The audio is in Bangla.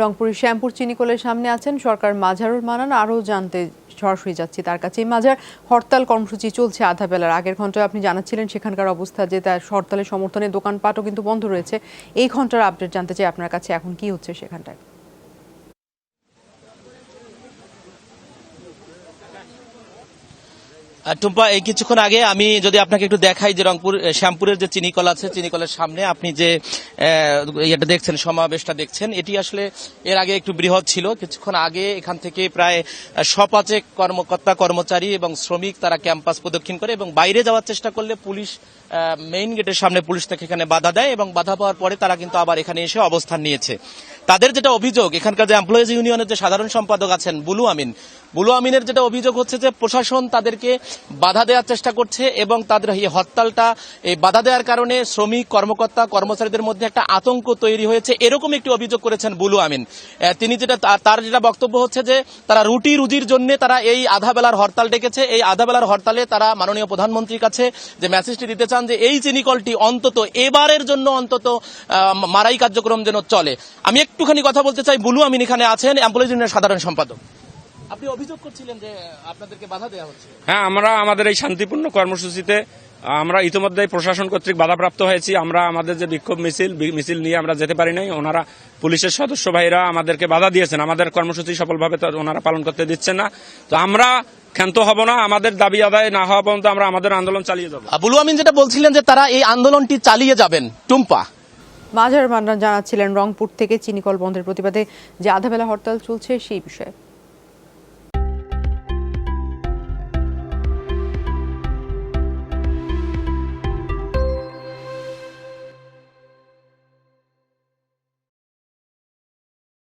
রংপুরের শ্যামপুর চিনিকলের সামনে আছেন সরকার মাঝারুল মানান, আরও জানতে সরাসরি যাচ্ছি তার কাছে। এই মাঝার হরতাল কর্মসূচি চলছে আধা বেলার। আগের ঘন্টায় আপনি জানাচ্ছিলেন সেখানকার অবস্থা যে তার হরতালের সমর্থনে দোকানপাটও কিন্তু বন্ধ রয়েছে। এই ঘণ্টার আপডেট জানতে চাই আপনার কাছে। এখন কি হচ্ছে সেখানটায়? টুম্পা এই কিছুক্ষণ আগে আমি যদি আপনাকে একটু দেখাই যে রংপুর শ্যামপুরের যে চিনিকল আছে চিনিকলের সামনে আপনি যে ইয়েটা দেখছেন সমাবেশটা দেখছেন এটি আসলে এর আগে একটু বৃহৎ ছিল। কিছুক্ষণ আগে এখান থেকে প্রায় আহ, সপাচেক কর্মকর্তা কর্মচারী এবং শ্রমিক তারা ক্যাম্পাস প্রদক্ষিণ করে এবং বাইরে যাওয়ার চেষ্টা করলে পুলিশ মেইন গেটের সামনে পুলিশ থেকে এখানে বাধা দেয় এবং বাধা পাওয়ার পরে তারা কিন্তু আবার এখানে এসে অবস্থান নিয়েছে। তাদের যেটা অভিযোগ, এখানকার যে এমপ্লয়িজ ইউনিয়নের যে সাধারণ সম্পাদক আছেন বুলু আমিন, বুলু আমিনের যেটা অভিযোগ হচ্ছে যে প্রশাসন তাদেরকে বাধা দেওয়ার চেষ্টা করছে এবং তাদের এই হরতালটা এই বাধা দেওয়ার কারণে শ্রমিক, কর্মকর্তা, কর্মচারীদের মধ্যে একটা আতঙ্ক তৈরি হয়েছে। এরকম একটি অভিযোগ করেছেন বুলু আমিন। তিনি যেটা, তার- যেটা বক্তব্য হচ্ছে যে তারা রুটি রুজির জন্য তারা এই আধা বেলার হরতাল ডেকেছে। এই আধা বেলার হরতালে তারা মাননীয় প্রধানমন্ত্রীর কাছে যে মেসেজটি দিতে চান যে এই চিনিকলটি অন্তত এবারের জন্য অন্তত মারাই কার্যক্রম যেন চলে। আমি একটুখানি কথা বলতে চাই। বুলু আমিন এখানে আছেন এমপ্লয়িজ ইউনিয়নের সাধারণ সম্পাদক। আপনি অভিযোগ করছিলেন যে আপনাদেরকে বাধা দেওয়া হচ্ছে। হ্যাঁ আমরা আমাদের এই শান্তিপূর্ণ কর্মসূচিতে আমরা ইতিমধ্যে প্রশাসন কর্তৃক বাধাপ্রাপ্ত হয়েছি। আমরা আমাদের যে বিক্ষোভ মিছিল মিছিল নিয়ে আমরা যেতে পারি নাই। ওনারা পুলিশের সদস্য ভাইরা আমাদেরকে বাধা দিয়েছেন। আমাদের কর্মসূচি সফলভাবে ওনারা পালন করতে দিচ্ছেন না। তো আমরা ক্ষান্ত হব না। আমাদের দাবি আদায় না হওয়া পর্যন্ত আমরা আমাদের আন্দোলন চালিয়ে যাব। আহ, আমিন যেটা বলছিলেন যে তারা এই আন্দোলনটি চালিয়ে যাবেন। টুম্পা। মাঝার মান্নান জানাচ্ছিলেন রংপুর থেকে চিনিকল বন্ধের প্রতিবাদে যে আধা বেলা হরতাল চলছে সেই বিষয়ে।